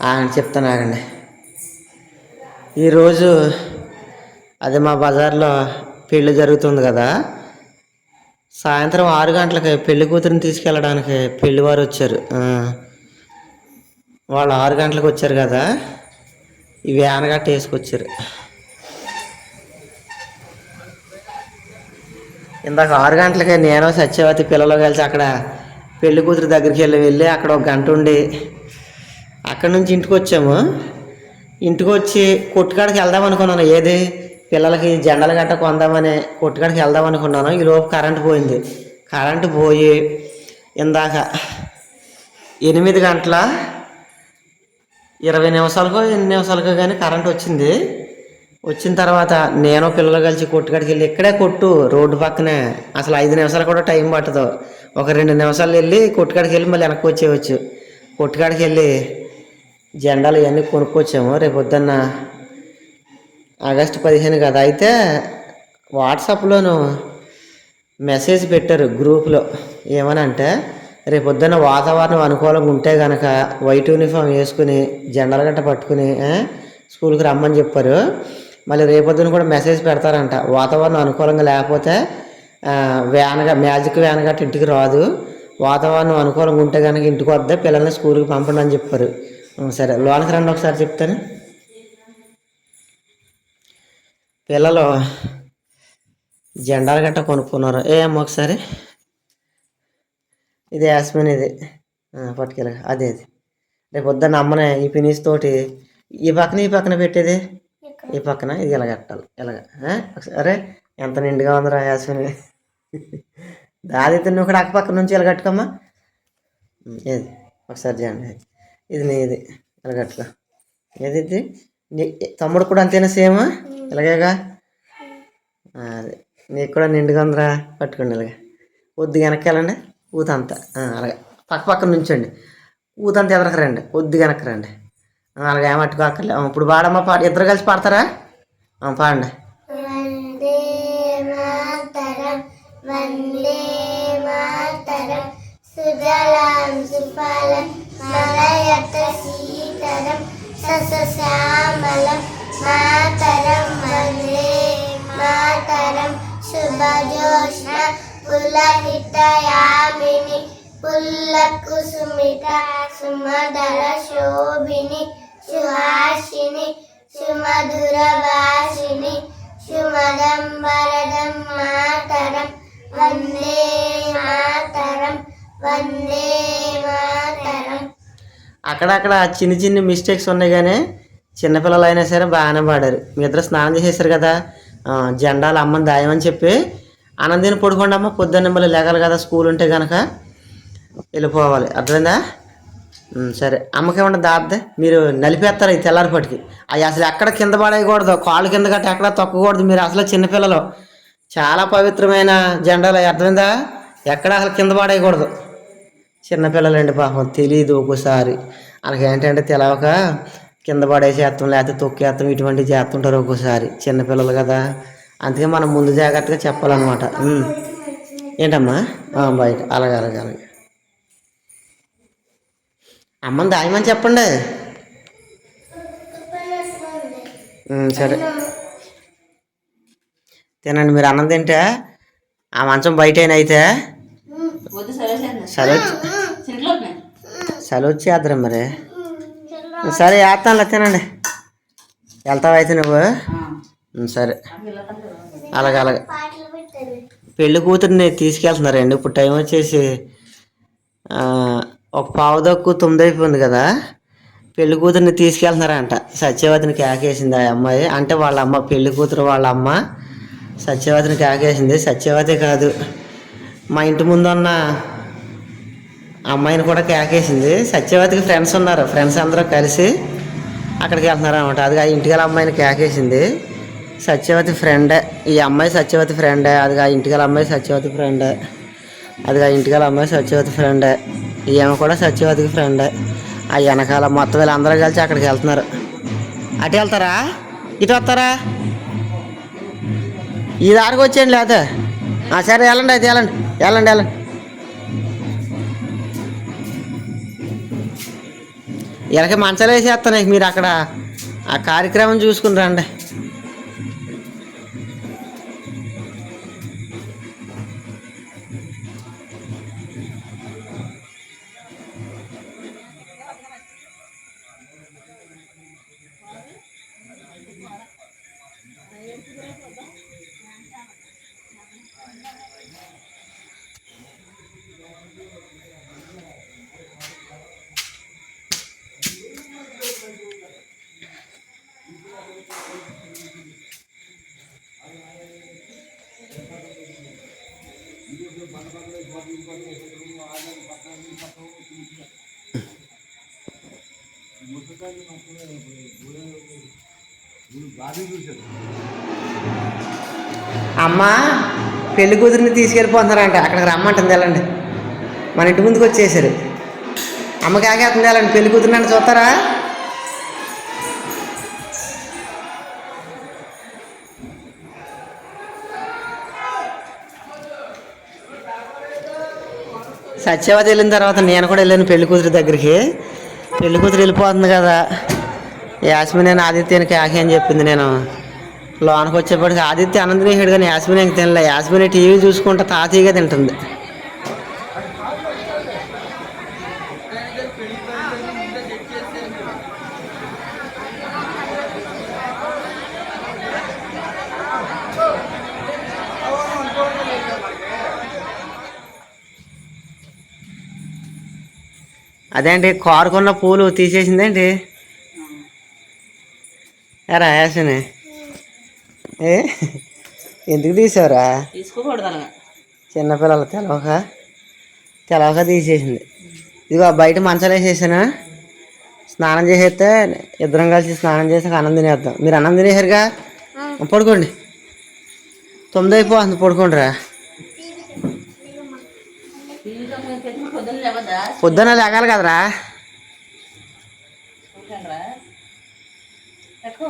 ఆగండి చెప్తాను ఆగండి. ఈరోజు అది మా బజార్లో పెళ్ళి జరుగుతుంది కదా. సాయంత్రం ఆరు గంటలకి పెళ్ళి కూతురిని తీసుకెళ్ళడానికి పెళ్ళివారు వచ్చారు. వాళ్ళు ఆరు గంటలకు వచ్చారు కదా. ఈ వ్యాన్ గట్ట వేసుకొచ్చారు. ఇందాక ఆరు గంటలకి నేను సత్యవతి పిల్లలు కలిసి అక్కడ పెళ్ళి కూతురు దగ్గరికి వెళ్ళి వెళ్ళి అక్కడ ఒక గంట ఉండి అక్కడ నుంచి ఇంటికి వచ్చాము. ఇంటికి వచ్చి కొట్టుకాడికి వెళ్దాం అనుకున్నాను. ఏది? పిల్లలకి జెండలు గట్ట కొందామని కొట్టుకాడికి వెళ్దాం అనుకున్నాను. ఈలోపు కరెంటు పోయింది. కరెంటు పోయి ఇందాక ఎనిమిది గంటల ఇరవై నిమిషాలకో ఎన్ని నిమిషాలకో కానీ కరెంట్ వచ్చింది. వచ్చిన తర్వాత నేను పిల్లలు కలిసి కొట్టుకాడికి వెళ్ళి ఇక్కడే కొట్టు రోడ్డు పక్కనే. అసలు ఐదు నిమిషాలు కూడా టైం పట్టదు. ఒక రెండు నిమిషాలు వెళ్ళి కొట్టుకాడికి వెళ్ళి మళ్ళీ వెనక్కి వచ్చేయచ్చు. కొట్టుకాడికి వెళ్ళి జెండాలు ఇవన్నీ కొనుక్కొచ్చాము. రేపు పొద్దున్న ఆగస్టు పదిహేను కదా. అయితే వాట్సాప్లోను మెసేజ్ పెట్టారు గ్రూప్లో. ఏమనంటే రేపు పొద్దున్న వాతావరణం అనుకూలంగా ఉంటే కనుక వైట్ యూనిఫామ్ వేసుకుని జెండాలు గట్ట పట్టుకుని స్కూల్కి రమ్మని చెప్పారు. మళ్ళీ రేపొద్దున కూడా మెసేజ్ పెడతారంట. వాతావరణం అనుకూలంగా లేకపోతే వ్యాన్గా వ్యాన్ మ్యాజిక్ వ్యాన్ గట్ట ఇంటికి రాదు. వాతావరణం అనుకూలంగా ఉంటే కనుక ఇంటికి వద్దే పిల్లల్ని స్కూల్కి పంపండి అని చెప్పారు. సరే లోనికి రండి ఒకసారి చెప్తాను. పిల్లలు జెండాలు గట్ట కొనుక్కున్నారు. ఏ అమ్మ ఒకసారి? ఇది యాస్మిన్ ఇది. పట్టుకెళ్ళ. అదే అది. రేపు పొద్దున్న అమ్మనే ఈ పినీస్ తోటి ఈ పక్కన ఈ పక్కన పెట్టేది? ఈ పక్కన. ఇది ఇలా కట్టాలి. ఇలాగ అరే ఎంత నిండుగా ఉందిరా యాస్మిన్. దాది నువ్వు కూడా అక్క పక్క నుంచి ఇలా కట్టుకోమ్మా. ఏది? ఒకసారి చేయండి ఇది నీది. ఇలా ఏది ఇది తమ్ముడు కూడా అంతేనా సేమ్? ఇలాగేగా? అదే. నీకు కూడా నిండుగా ఉందిరా. పట్టుకోండి ఇలాగ. వద్దు వెనక్కి వెళ్ళండి. ఊతంతా అలాగే. పక్క పక్కన నుంచండి. ఊతంతా ఎదరకు రండి. కొద్దిగా వెనక్కి రండి. అలాగే ఏమట్టుకో అక్కర్లే ఇప్పుడు పాడమ్మ పాడు ఇద్దరు కలిసి పాడతారా? ఆ, పాడండి. వందే మాతరం సుజలాం సుఫలం మలయత సీతరం ససశ్యామలం మాతరం వందే మాతరం. శుభజోష్ణ పులహితయామిని పుల్లకుసుమిత సుమధర శోభిని సుహాషిని సుమధుర భాషిని సుమదం వరదం మాతరం వందే మాతరం వందే మాతరం అక్కడక్కడ చిన్న చిన్న మిస్టేక్స్ ఉన్నాయి కానీ చిన్నపిల్లలు అయినా సరే బాగానే పాడారు. మీ ఇద్దరు స్నానం చేసేసారు కదా? జెండాలు అమ్మని దాయమని చెప్పి ఆనందిని పడుకోండి అమ్మ పొద్దున్న మళ్ళీ లేగాలి కదా స్కూల్ ఉంటే కనుక వెళ్ళిపోవాలి. అర్థమైందా? సరే. అమ్మకేమన్నా దాద్దే మీరు నలిపేస్తారు ఈ తెల్లారిపటికి. అవి అసలు ఎక్కడ కింద పడేయకూడదు? కాళ్ళు కింద గట్ట ఎక్కడ తొక్కకూడదు? మీరు అసలు చిన్నపిల్లలు చాలా పవిత్రమైన జెండాలు అర్థమైందా? ఎక్కడ అసలు కింద పడేయకూడదు. చిన్నపిల్లలండి పాపం తెలియదు ఒక్కోసారి. వాళ్ళకి ఏంటంటే తెలవక కింద పడేసేస్తాం లేకపోతే తొక్కేస్తాం ఇటువంటివి చేస్తుంటారు ఒక్కోసారి చిన్నపిల్లలు కదా. అందుకే మనం ముందు జాగ్రత్తగా చెప్పాలన్నమాట. ఏంటమ్మా? బయట. అలాగే అలాగే అలాగే. అమ్మని దాయమని చెప్పండి. సరే. తినండి మీరు అన్నం తింటే ఆ మంచం బయట అయితే సెలవు వచ్చేద్దరు మరి. సరే వేస్తానులే తినండి. వెళ్తావా అయితే నువ్వు? సరే. అలాగే అలాగే. పెళ్ళి కూతుర్ని తీసుకెళ్తున్నారండి ఇప్పుడు టైం వచ్చేసి ఆ, ఒక పావు దక్కు తొమ్మిది అయిపోయింది కదా. పెళ్ళి కూతుర్ని తీసుకెళ్తున్నారంట సత్యవతిని కేకేసింది ఆ అమ్మాయి. అంటే వాళ్ళ అమ్మ పెళ్ళి కూతురు వాళ్ళ అమ్మ సత్యవతిని కేకేసింది సత్యవతి కాదు. మా ఇంటి ముందు ఉన్న అమ్మాయిని కూడా కేకేసింది. సత్యవతికి ఫ్రెండ్స్ ఉన్నారు. ఫ్రెండ్స్ అందరూ కలిసి అక్కడికి వెళ్తున్నారు అనమాట అది ఆ ఇంటికి అమ్మాయిని కేకేసింది. సత్యవతి ఫ్రెండే ఈ అమ్మాయి సత్యవతి ఫ్రెండే అది ఆ ఇంటికి అమ్మాయి సత్యవతి ఫ్రెండే అది ఆ ఇంటికి అమ్మాయి సత్యవతి ఫ్రెండే ఈమె కూడా సత్యవతికి ఫ్రెండే ఆ వెనకాల మొత్తం వీళ్ళందరూ కలిసి అక్కడికి వెళ్తున్నారు. అటు వెళ్తారా? ఇటు వస్తారా? ఈ దారికి వచ్చేయండి లేదా ఆ, సరే వెళ్ళండి అయితే వెళ్ళండి. వెళ్ళండి వెళ్ళండి. ఇలాగే మంచాలు వేసేస్తాను మీరు అక్కడ. ఆ కార్యక్రమం చూసుకుని రండి. అమ్మ పెళ్ళి కూతురిని తీసుకెళ్ళిపోతున్నారంట. అక్కడికి రమ్మంటుంది వెళ్ళండి. మన ఇంటి ముందుకు వచ్చేసారు. అమ్మకి ఆగేస్తుంది వెళ్ళండి. పెళ్ళి కూతురిని అంటే చూస్తారా? సత్యవతి వెళ్ళిన తర్వాత నేను కూడా వెళ్ళాను పెళ్ళి కూతురు దగ్గరికి. పెళ్ళి కూతురు వెళ్ళిపోతుంది కదా. యాస్మిన్ అని ఆదిత్యానికి ఆకి అని చెప్పింది నేను. లోనకి వచ్చేప్పటికి ఆదిత్య అన్నం కానీ యాస్మిన్ ఇంక తినలే. యాస్మిన్ టీవీ చూసుకుంటా తాతీగా తింటుంది. అదేంటి కారుకున్న పూలు తీసేసిందేంటి? ఎరా యాసిని. ఏ? ఎందుకు తీసావురా? చిన్నపిల్లలు తెలవక తెలవక తీసేసింది. ఇదిగో బయట మంచాలు వేసేసాను? స్నానం చేసేస్తే ఇద్దరం కలిసి స్నానం చేసి అన్నం తినేద్దాం. మీరు అన్నం తినేసారుగా? పడుకోండి. తొమ్మిది అయిపోతుంది పడుకోండిరా. పొద్దున పొద్దున్న లేగాలి కదరా. ఎక్కువ